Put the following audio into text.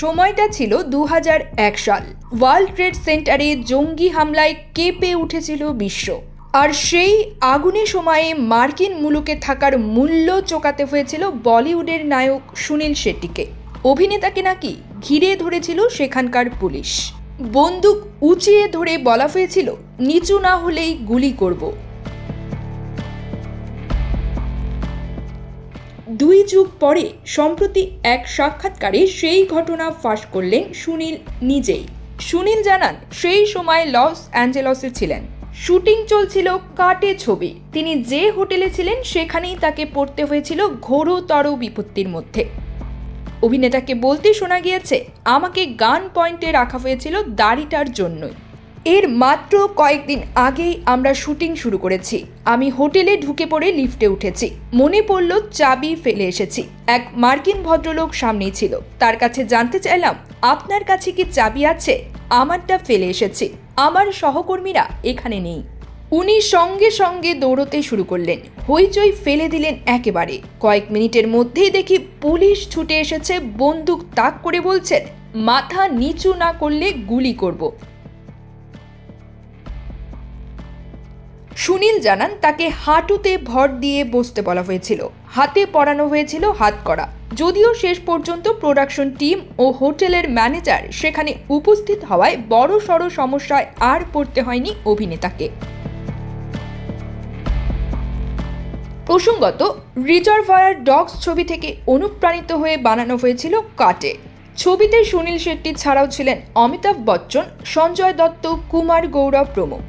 সময়টা ছিল দু সাল। ওয়ার্ল্ড ট্রেড সেন্টারে জঙ্গি হামলায় কেঁপে উঠেছিল বিশ্ব। আর সেই আগুনে সময়ে মার্কিন মুলুকে থাকার মূল্য চোকাতে হয়েছিল বলিউডের নায়ক সুনীল শেট্টিকে। অভিনেতাকে নাকি ঘিরে ধরেছিল সেখানকার পুলিশ। বন্দুক উঁচিয়ে ধরে বলা হয়েছিল, নিচু না হলেই গুলি করব। দুই যুগ পরে, সম্প্রতি এক সাক্ষাৎকারে সেই ঘটনা ফাঁস করলেন সুনীল নিজেই। সুনীল জানান, সেই সময় লস অ্যাঞ্জেলসে ছিলেন। শুটিং চলছিল কাটে ছবি। তিনি যে হোটেলে ছিলেন, সেখানেই তাকে পড়তে হয়েছিল ঘোরতর বিপত্তির মধ্যে। অভিনেতাকে বলতে শোনা গিয়েছে, আমাকে গান পয়েন্টে রাখা হয়েছিল দাড়িটার জন্যই। এর মাত্র কয়েকদিন আগেই আমরা শুটিং শুরু করেছি। আমি হোটেলে ঢুকে পড়ে লিফটে উঠেছি। মনে পড়ল চাবি ফেলে এসেছি। এক মার্কিন ভদ্রলোক সামনেই ছিল। তার কাছে জানতে চাইলাম, আপনার কাছে কি চাবি আছে? আমারটা ফেলে এসেছি। আমার সহকর্মীরা এখানে নেই। উনি সঙ্গে সঙ্গে দৌড়তে শুরু করলেন। হইচই ফেলে দিলেন একেবারে। কয়েক মিনিটের মধ্যেই দেখি পুলিশ ছুটে এসেছে। বন্দুক তাক করে বলছেন, মাথা নিচু না করলে গুলি করব। সুনীল জানান, তাকে হাঁটুতে ভর দিয়ে বসতে বলা হয়েছিল। হাতে পরানো হয়েছিল হাত করা। যদিও শেষ পর্যন্ত প্রোডাকশন টিম ও হোটেলের ম্যানেজার সেখানে উপস্থিত হওয়ায় বড় সড় সমস্যায় আর পড়তে হয়নি অভিনেতাকে। প্রসঙ্গত রিজার্ভায়ার ডগস ছবি থেকে অনুপ্রাণিত হয়ে বানানো হয়েছিল কাটে। ছবিতে সুনীল শেট্টি ছাড়াও ছিলেন অমিতাভ বচ্চন, সঞ্জয় দত্ত, কুমার গৌরব প্রমুখ।